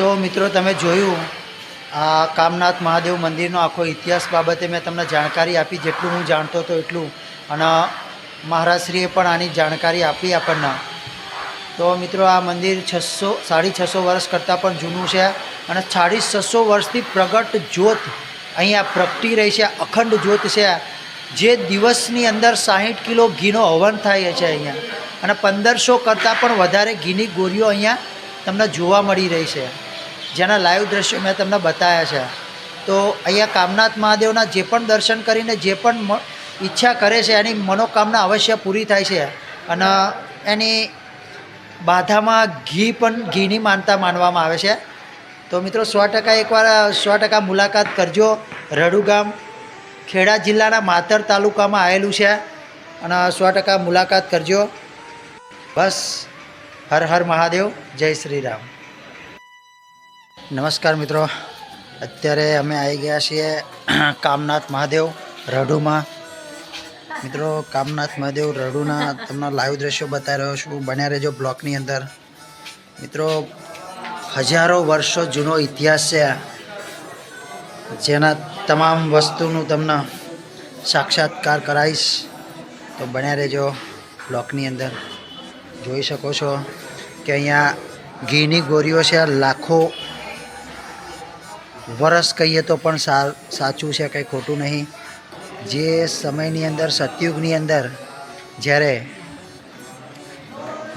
તો મિત્રો તમે જોયું, આ કામનાથ મહાદેવ મંદિરનો આખો ઇતિહાસ બાબતે મેં તમને જાણકારી આપી, જેટલું હું જાણતો હતો એટલું. અને મહારાજશ્રીએ પણ આની જાણકારી આપી આપણને. તો મિત્રો આ મંદિર છસો, સાડી છસો વર્ષ કરતાં પણ જૂનું છે અને સાડી છસો વર્ષથી પ્રગટ જ્યોત અહીંયા પ્રગટી રહી છે, અખંડ જ્યોત છે. જે દિવસની અંદર સાહીઠ કિલો ઘીનો હવન થાય છે અહીંયા. અને પંદરસો કરતાં પણ વધારે ઘીની ગોળીઓ અહીંયા તમને જોવા મળી રહી છે. જેના લાઈવ દ્રશ્યો મેં તમને બતાવ્યા છે. તો અહીંયા કામનાથ મહાદેવના જે પણ દર્શન કરીને જે પણ ઈચ્છા કરે છે, એની મનોકામના અવશ્ય પૂરી થાય છે. અને એની બાધામાં ઘી પણ ઘીની માનતા માનવામાં આવે છે. તો મિત્રો સો ટકા એકવાર, સો ટકા મુલાકાત કરજો. રડુ ગામ ખેડા જિલ્લાના માતર તાલુકામાં આવેલું છે. અને સો ટકા મુલાકાત કરજો. બસ. હર હર મહાદેવ. જય શ્રી રામ. નમસ્કાર મિત્રો. અત્યારે અમે આવી ગયા છીએ કામનાથ મહાદેવ રઢુમાં. મિત્રો, કામનાથ મહાદેવ રઢુના તમને લાઈવ દ્રશ્યો બતાવી રહ્યો છું. બન્યા રહેજો બ્લોકની અંદર. મિત્રો, હજારો વર્ષો જૂનો ઇતિહાસ છે જેના તમામ વસ્તુનું તમને સાક્ષાત્કાર કરાવીશ. તો બન્યા રહેજો બ્લોકની અંદર. જોઈ શકો છો કે અહીંયા ઘીની ગોરીઓ છે લાખો વરસ કહીએ તો પણ સા, સાચું છે, કંઈ ખોટું નહીં. જે સમયની અંદર, સતયુગની અંદર જ્યારે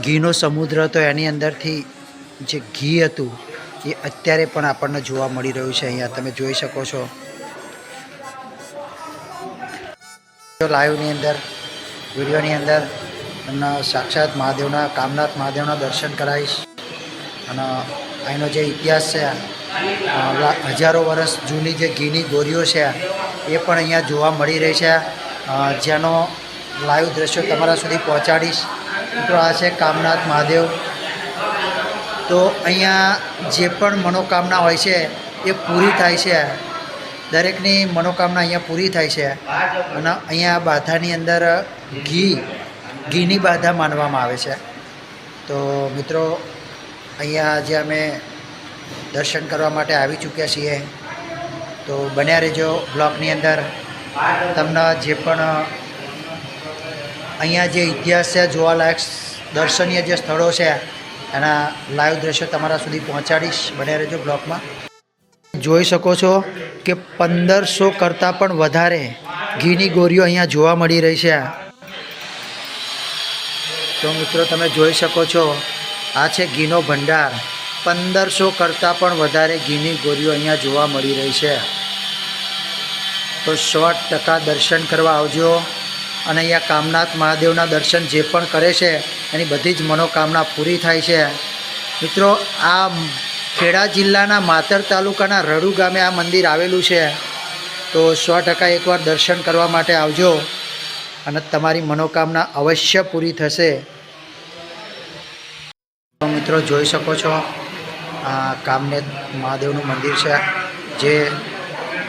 ઘીનો સમુદ્ર હતો, એની અંદરથી જે ઘી હતું, એ અત્યારે પણ આપણને જોવા મળી રહ્યું છે. અહીંયા તમે જોઈ શકો છો. લાઈવની અંદર, વિડીયોની અંદર એમના સાક્ષાત મહાદેવના, કામનાથ મહાદેવના દર્શન કરાવીશ. અને અહીંનો જે ઇતિહાસ છે હજારો વર્ષ જૂની જે ઘીની ગોરીઓ છે, એ પણ અહીંયા જોવા મળી રહી છે. જેનો લાઈવ દ્રશ્યો તમારા સુધી પહોંચાડીશ. મિત્રો, આ છે કામનાથ મહાદેવ. તો અહીંયા જે પણ મનોકામના હોય છે, એ પૂરી થાય છે. દરેકની મનોકામના અહીંયા પૂરી થાય છે. અને અહીંયા બાધાની અંદર ઘી, ઘીની બાધા માનવામાં આવે છે. તો મિત્રો, અહીંયા જે અમે દર્શન કરવા માટે આવી ચૂક્યા છીએ. તો બન્યા રહેજો બ્લોકની અંદર. તમને જે પણ અહીંયા જે ઇતિહાસ છે, જોવાલાયક દર્શનીય જે સ્થળો છે, એના લાઈવ દ્રશ્યો તમારા સુધી પહોંચાડીશ. બન્યા રહેજો બ્લોકમાં. જોઈ શકો છો કે પંદરસો કરતાં પણ વધારે ઘીની ગોરીઓ અહીંયા જોવા મળી રહી છે. તો મિત્રો તમે જોઈ શકો છો, આ છે ઘીનો ભંડાર. પંદરસો કરતાં પણ વધારે ઘીની ગોરીઓ અહીંયા જોવા મળી રહી છે. તો સો ટકા દર્શન કરવા આવજો. અને અહીંયા કામનાથ મહાદેવના દર્શન જે પણ કરે છે, એની બધી જ મનોકામના પૂરી થાય છે. મિત્રો, આ ખેડા જિલ્લાના માતર તાલુકાના રડુ ગામે આ મંદિર આવેલું છે. તો સો ટકા એકવાર દર્શન કરવા માટે આવજો. અને તમારી મનોકામના અવશ્ય પૂરી થશે. મિત્રો, જોઈ શકો છો. આ કામનેત મહાદેવનું મંદિર છે. જે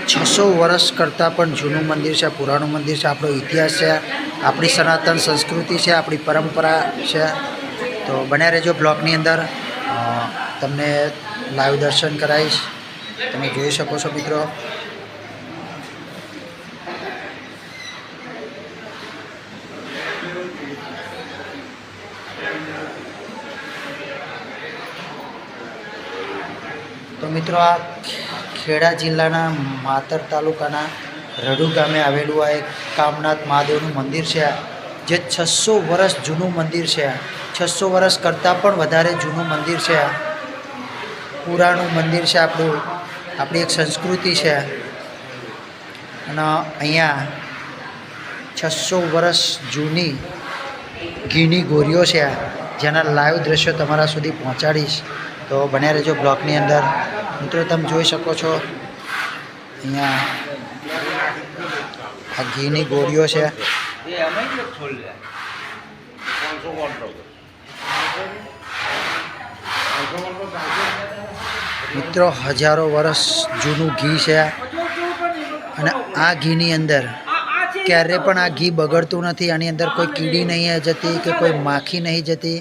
છસો વર્ષ કરતાં પણ જૂનું મંદિર છે, પુરાણું મંદિર છે, આપણો ઇતિહાસ છે, આપણી સનાતન સંસ્કૃતિ છે, આપણી પરંપરા છે. તો બન્યા રહેજો બ્લોકની અંદર. તમને લાઈવ દર્શન કરાવીશ. તમે જોઈ શકો છો મિત્રો. તો મિત્રો આ ખેડા જિલ્લાના માતર તાલુકાના રડુ ગામે આવેલું આ એક કામનાથ મહાદેવનું મંદિર છે. જે છસો વર્ષ જૂનું મંદિર છે. છસો વર્ષ કરતાં પણ વધારે જૂનું મંદિર છે. પુરાણું મંદિર છે આપણું. આપણી એક સંસ્કૃતિ છે. અને અહીંયા છસો વર્ષ જૂની ઘીની ગોરીઓ છે. જેના લાઈવ દ્રશ્યો તમારા સુધી પહોંચાડીશ. તો બન્યા રહેજો બ્લોકની અંદર. મિત્રો, તમે જોઈ શકો છો, અહીંયા આ ઘીની ગોળીઓ છે. મિત્રો, હજારો વર્ષ જૂનું ઘી છે અને આ ઘીની અંદર ક્યારે પણ આ ઘી બગડતું નથી. આની અંદર કોઈ કીડી નહીં જતી કે કોઈ માખી નહીં જતી.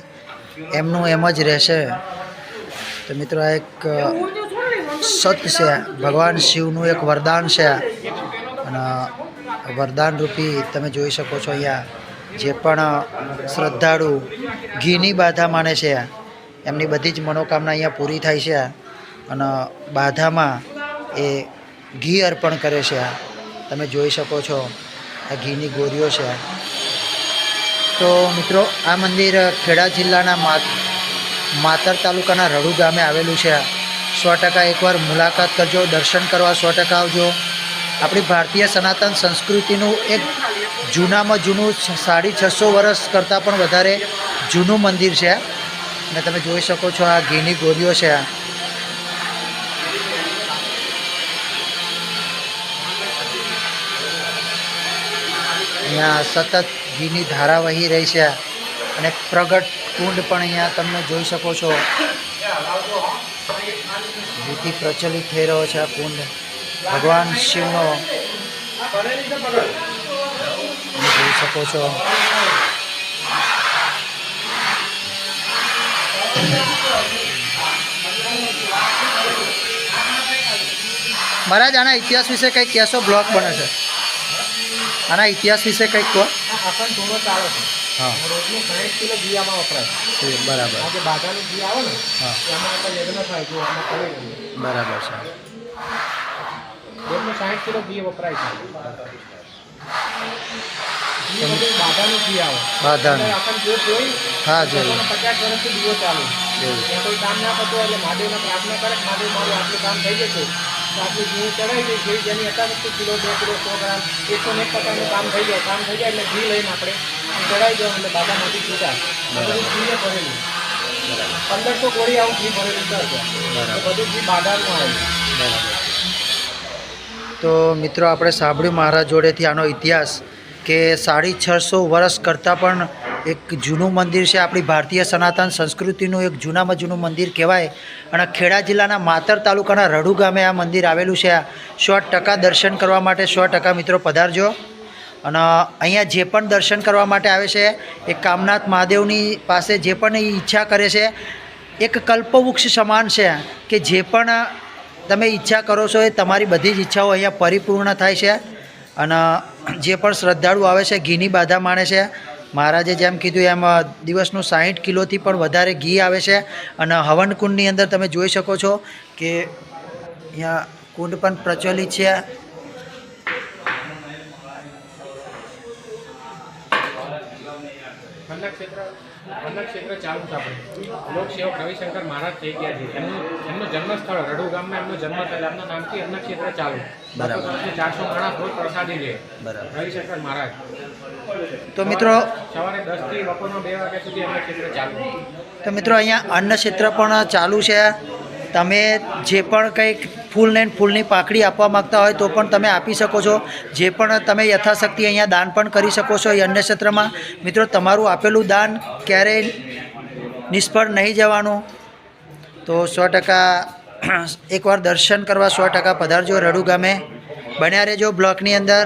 એમનું એમ જ રહેશે. તો મિત્રો આ એક સત છે. ભગવાન શિવનું એક વરદાન છે. અને વરદાન રૂપી તમે જોઈ શકો છો અહીંયા જે પણ શ્રદ્ધાળુ ઘીની બાધા માને છે. એમની બધી જ મનોકામના અહીંયા પૂરી થાય છે. અને બાધામાં એ ઘી અર્પણ કરે છે. તમે જોઈ શકો છો, આ ઘીની ગોરીઓ છે. તો મિત્રો, આ મંદિર ખેડા જિલ્લાના માતર તાલુકાના રડુ ગામે આવેલું છે. સો ટકા એકવાર મુલાકાત કરજો, દર્શન કરવા સો ટકા આવજો. આપણી ભારતીય સનાતન સંસ્કૃતિનું એક જૂનામાં જૂનું સાડી છસો વર્ષ કરતાં પણ વધારે જૂનું મંદિર છે. અને તમે જોઈ શકો છો આ ઘીની ગોળીઓ છે. આ અહીંયા સતત ઘીની ધારા વહી રહી છે. અને પ્રગટ કુંડ પણ અહીંયા તમે જોઈ શકો છો. રીતિ પ્રચલિત થઈ રહ્યો છે આ કુંડ. ભગવાન શિવનો. જોઈ શકો છો. મહારાજ, આના ઇતિહાસ વિશે કંઈક કહેશો? બ્લોગ બને છે. આના ઇતિહાસ વિશે કંઈક કહો. અખંડ ધૂણો ચાલે છે હા. રોજનું સાઠ કિલો ઘી આમાં વપરાય બરાબર. આજે જે બાધાનું ઘી આવે ને હા. એમાં આપણે લગ્ન થાય આમાં કરી બરાબર છે. રોજનું સાહીઠ કિલો ઘી વપરાય છે. બાધાનું ઘી આવે. બાધાનું. અખંડ જ્યોત જોઈ હા લોકોને પચાસ વર્ષથી દીવો ચાલુ. ત્યાં કોઈ કામ ના કરતો એટલે મહાદેવને પ્રાર્થના કરે મહાદેવ મારું આટલું કામ થઈ જશે. આટલું ઘી ચડાવી દઈએ ઘી જેની અતાવસ્તુ કિલો બે કિલો સો ગ્રામ એકસો ને ટકાનું કામ થઈ જાય કામ થઈ જાય એટલે ઘી લઈને આપણે ચડાવી દઉં એટલે બાધામાંથી છૂટા બધું ઘીએ ભરેલું. પંદરસો ગોળી આવું ઘી ભરેલું છે. બધું ઘી બાધાનું આવેલું તો મિત્રો આપણે સાંભળ્યું મહારાજ જોડેથી આનો ઇતિહાસ કે સાડી છસો વર્ષ કરતાં પણ એક જૂનું મંદિર છે આપણી ભારતીય સનાતન સંસ્કૃતિનું, એક જૂનામાં જૂનું મંદિર કહેવાય. અને ખેડા જિલ્લાના માતર તાલુકાના રડુ ગામે આ મંદિર આવેલું છે. સો ટકા દર્શન કરવા માટે સો ટકા મિત્રો પધારજો. અને અહીંયા જે પણ દર્શન કરવા માટે આવે છે, એ કામનાથ મહાદેવની પાસે જે પણ ઈચ્છા કરે છે, એક કલ્પવૃક્ષ સમાન છે કે જે પણ તમે ઈચ્છા કરો છો એ તમારી બધી જ ઈચ્છાઓ અહીંયા પરિપૂર્ણ થાય છે. અને જે પણ શ્રદ્ધાળુ આવે છે, ઘીની બાધા માણે છે મહારાજે જેમ કીધું એમ દિવસનું સાહીઠ કિલોથી પણ વધારે ઘી આવે છે. અને હવન કુંડની અંદર તમે જોઈ શકો છો કે અહીંયા કુંડ પણ પ્રચલિત છે. અન્ન ક્ષેત્ર અન્ન ક્ષેત્ર ચાલુ છે આપણે લોકસેવક રવિશંકર મહારાજ થઈ ગયા છે. એમનું જન્મસ્થળ રડુ ગામમાં એમનું જન્મ થયેલ. એમના નામથી અન્ન ક્ષેત્ર ચાલુ. બરાબર. બરાબર ચારસો માણસ રોજ પ્રસાદી લે. બરાબર. રવિશંકર મહારાજ. તો મિત્રો સવારે દસથી બપોરના બે વાગ્યા સુધી અન્ન ક્ષેત્ર ચાલુ. તો મિત્રો અહીંયા અન્ન ક્ષેત્ર પણ ચાલુ છે. તમે જે પણ કંઈક ફૂલને ફૂલની પાકડી આપવા માગતા હોય તો પણ તમે આપી શકો છો. જે પણ તમે યથાશક્તિ અહીંયા દાન પણ કરી શકો છો એ ક્ષેત્રમાં. મિત્રો, તમારું આપેલું દાન ક્યારેય નિષ્ફળ નહીં જવાનું. તો સો ટકા એકવાર દર્શન કરવા સો ટકા પધારજો રડુ ગામે. બન્યા રહેજો બ્લોકની અંદર.